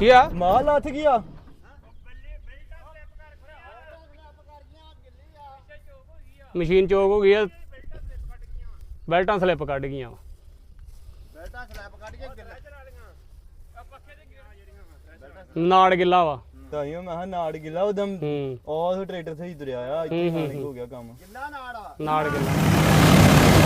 ਗਿਆ ਮਾਲ ਲੱਥ ਗਿਆ ਮਸ਼ੀਨ ਚੋਕ ਹੋ ਗਈ ਆ। ਬੈਲਟਾਂ ਸਲਿੱਪ ਕੱਢ ਗਈਆਂ। ਬੈਲਟਾਂ ਸਲੈਪ ਕੱਢ ਕੇ ਗਿੱਲਾ ਨਾੜ ਗਿੱਲਾ ਵਾ। ਤਾਈਓ ਮੈਂ ਕਿਹਾ ਨਾੜ ਗਿੱਲਾ ਉਦਮ ਹੂੰ। ਉਹ ਟਰੈਕਟਰ ਸਹੀ ਤੁਰਿਆ ਆ ਇੱਥੇ ਹੂੰ, ਹੂੰ, ਖਾਲੀ ਹੋ। ਗਿਆ ਕੰਮ। ਗਿੱਲਾ ਨਾਲ ਆ। ਨਾੜ ਗਿੱਲਾ।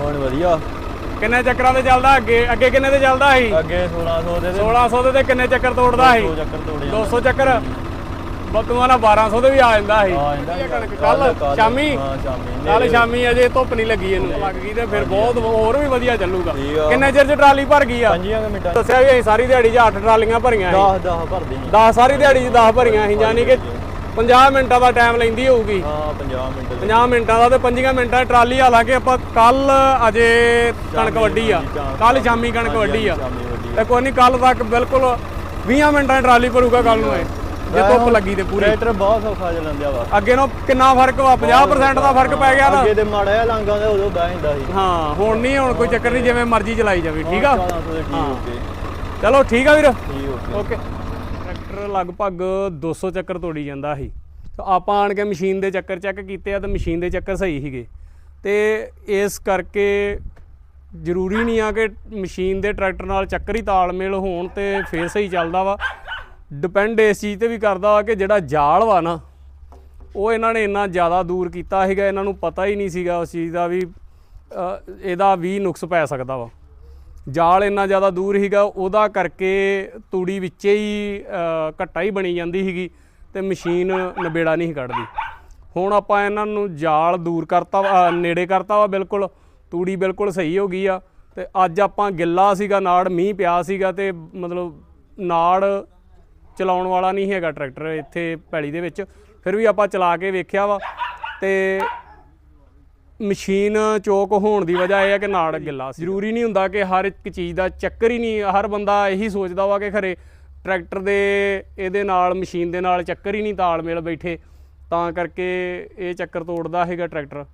ਹੁਣ ਵਧੀਆ। ਕਿੰਨੇ ਚੱਕਰਾਂ ਤੇ ਚੱਲਦਾ? ਅੱਗੇ ਅੱਗੇ ਕਿੰਨੇ ਤੇ ਚੱਲਦਾ ਸੀ? ਅੱਗੇ 1600 ਦੇ ਤੇ। 1600 ਦੇ ਤੇ ਕਿੰਨੇ ਚੱਕਰ ਤੋੜਦਾ ਸੀ? ਦੋ ਚੱਕਰ ਤੋੜੇ 200 ਚੱਕਰ? ਬਤੂਆ 1200 ਦੇ ਵੀ ਆ ਜਾਂਦਾ ਸੀ। ਕੱਲ ਸ਼ਾਮੀ? ਕੱਲ ਅਜੇ ਧੁੱਪ ਨਹੀਂ ਲੱਗੀ ਇਹਨੂੰ। ਲੱਗ ਗਈ ਤੇ ਫਿਰ ਬਹੁਤ ਹੋਰ ਵੀ ਵਧੀਆ ਚੱਲੂਗਾ। ਕਿੰਨੇ ਚਿਰ ਚ ਟਰਾਲੀ ਭਰ ਗਈ ਆ? ਮਿੰਟਾਂ ਦੱਸਿਆ ਵੀ ਅਸੀਂ ਸਾਰੀ ਦਿਹਾੜੀ 'ਚ 8 ਟਰਾਲੀਆਂ ਭਰੀਆਂ ਸੀ। 10 10 ਭਰਦੇ ਜੀ 10 ਸਾਰੀ ਦਿਹਾੜੀ 'ਚ 10 ਭਰੀਆਂ ਸੀ ਯਾਨੀ ਕਿ 50 ਮਿੰਟਾਂ ਦਾ ਟਾਈਮ ਲੈਂਦੀ ਹੋਊਗੀ। ਹਾਂ 50 ਮਿੰਟ ਦੇ। 50 ਮਿੰਟਾਂ ਦਾ ਤੇ 5 ਮਿੰਟਾਂ ਦੀ ਟਰਾਲੀ ਹਾਲਾਂਕਿ ਆਪਾਂ ਕੱਲ ਅਜੇ ਕਣਕ ਵੱਢੀ ਆ। ਕੱਲ ਸ਼ਾਮੀ ਕਣਕ ਵੱਢੀ ਆ। ਤੇ ਕੋਈ ਨਹੀਂ ਕੱਲ ਤੱਕ ਬਿਲਕੁਲ 20 ਮਿੰਟਾਂ ਦੀ ਟਰਾਲੀ ਭਰੂਗਾ ਕੱਲ ਨੂੰ ਇਹ। ਜੇ ਧੁੱਪ ਲੱਗੀ ਤੇ ਪੂਰੀ। ਟਰੈਕਟਰ ਬਹੁਤ ਸੌਖਾ ਚੱਲਣ ਵਾ। ਅੱਗੇ ਨੂੰ ਕਿੰਨਾ ਫ਼ਰਕ ਵਾ? 50% ਦਾ ਫ਼ਰਕ ਪੈ ਗਿਆ ਨਾ ਅੱਗੇ ਤੇ ਮਾੜਾ ਜਿਹਾ ਲਾਂਗਾ ਤੇ ਉਦੋਂ ਬਹਿ ਜਾਂਦਾ ਸੀ। ਹਾਂ ਹੁਣ ਨਹੀਂ ਹੁਣ ਕੋਈ ਚੱਕਰ ਨਹੀਂ ਜਿਵੇਂ ਮਰਜ਼ੀ ਚਲਾਈ ਜਾਵੇ। ਠੀਕ ਆ? 1400 ਦੇ ਠੀਕ ਹਾਂ। ਹੋ ਗਏ। ਚਲੋ ਠੀਕ ਆ ਵੀਰ। ਓਕੇ। ਟਰੈਕਟਰ ਲਗਭਗ 200 ਚੱਕਰ ਤੋੜੀ ਜਾਂਦਾ ਸੀ। ਤਾਂ ਆਪਾਂ ਆਣ ਕੇ ਮਸ਼ੀਨ ਦੇ ਚੱਕਰ ਚੈੱਕ ਕੀਤੇ ਆ ਤਾਂ ਮਸ਼ੀਨ ਦੇ ਚੱਕਰ ਸਹੀ ਸੀਗੇ। ਤੇ ਇਸ ਕਰਕੇ ਜ਼ਰੂਰੀ ਨਹੀਂ ਆ ਕਿ ਮਸ਼ੀਨ ਦੇ ਟਰੈਕਟਰ ਨਾਲ ਚੱਕਰ ਹੀ ਤਾਲਮੇਲ ਹੋਣ ਤੇ ਫੇਰ ਸਹੀ ਚੱਲਦਾ ਵਾ। ਡਿਪੈਂਡ ਇਸ ਚੀਜ਼ ਤੇ ਵੀ ਕਰਦਾ ਵਾ ਕਿ ਜਿਹੜਾ ਜਾਲ ਵਾ ਨਾ, ਉਹ ਇਹਨਾਂ ਨੇ ਇੰਨਾ ਜ਼ਿਆਦਾ ਦੂਰ ਕੀਤਾ ਸੀਗਾ, ਇਹਨਾਂ ਨੂੰ ਪਤਾ ਹੀ ਨਹੀਂ ਸੀਗਾ ਉਸ ਚੀਜ਼ ਦਾ ਵੀ ਇਹਦਾ ਵੀ ਨੁਕਸ ਪੈ ਸਕਦਾ ਵਾ। ਜਾਲ ਇੰਨਾ ਜ਼ਿਆਦਾ ਦੂਰ ਸੀਗਾ ਉਹਦਾ ਕਰਕੇ ਤੂੜੀ ਵਿੱਚੇ ਹੀ ਘੱਟਾ ਹੀ ਬਣੀ ਜਾਂਦੀ ਸੀਗੀ ਤੇ ਮਸ਼ੀਨ ਨਬੇੜਾ ਨਹੀਂ ਕੱਢਦੀ। ਹੁਣ ਆਪਾਂ ਇਹਨਾਂ ਨੂੰ ਜਾਲ ਦੂਰ ਕਰਤਾ ਵਾ, ਨੇੜੇ ਕਰਤਾ ਵਾ ਬਿਲਕੁਲ ਤੂੜੀ ਬਿਲਕੁਲ ਸਹੀ ਹੋ ਗਈ ਆ ਤੇ ਅੱਜ ਆਪਾਂ ਗਿੱਲਾ ਸੀਗਾ ਨਾੜ ਮੀਂਹ ਪਿਆ ਸੀਗਾ ਤੇ ਮਤਲਬ ਨਾੜ ਚਲਾਉਣ ਵਾਲਾ ਨਹੀਂ ਹੈਗਾ ਟਰੈਕਟਰ ਇੱਥੇ ਪੈਲੀ ਦੇ ਵਿੱਚ ਫਿਰ ਵੀ ਆਪਾਂ ਚਲਾ ਕੇ ਵੇਖਿਆ ਵਾ ਤੇ ਮਸ਼ੀਨ ਚੋਕ ਹੋਣ ਦੀ ਵਜ੍ਹਾ ਇਹ ਹੈ ਕਿ ਨਾੜ ਗਿੱਲਾ ਸੀ। ਜ਼ਰੂਰੀ ਨਹੀਂ ਹੁੰਦਾ ਕਿ ਹਰ ਇੱਕ ਚੀਜ਼ ਦਾ ਚੱਕਰ ਹੀ ਨਹੀਂ, ਹਰ ਬੰਦਾ ਇਹੀ ਸੋਚਦਾ ਵਾ ਕਿ ਖਰੇ ਟਰੈਕਟਰ ਦੇ, ਇਹਦੇ ਨਾਲ, ਮਸ਼ੀਨ ਦੇ ਨਾਲ ਚੱਕਰ ਹੀ ਨਹੀਂ ਤਾਲਮੇਲ ਬੈਠੇ। ਤਾਂ ਕਰਕੇ ਇਹ ਚੱਕਰ ਤੋੜਦਾ ਹੈਗਾ ਟਰੈਕਟਰ।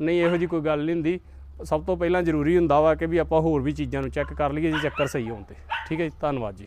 ਨਹੀਂ, ਇਹੋ ਜੀ ਕੋਈ ਗੱਲ ਨਹੀਂ ਹੁੰਦੀ। ਸਭ ਤੋਂ ਪਹਿਲਾਂ ਜ਼ਰੂਰੀ ਹੁੰਦਾ ਵਾ ਕਿ ਵੀ ਆਪਾਂ ਹੋਰ ਵੀ ਚੀਜ਼ਾਂ ਨੂੰ ਚੈੱਕ ਕਰ ਲਈਏ ਜੇ ਚੱਕਰ ਸਹੀ ਹੋਣ ਤੇ। ਠੀਕ ਹੈ ਜੀ, ਧੰਨਵਾਦ ਜੀ।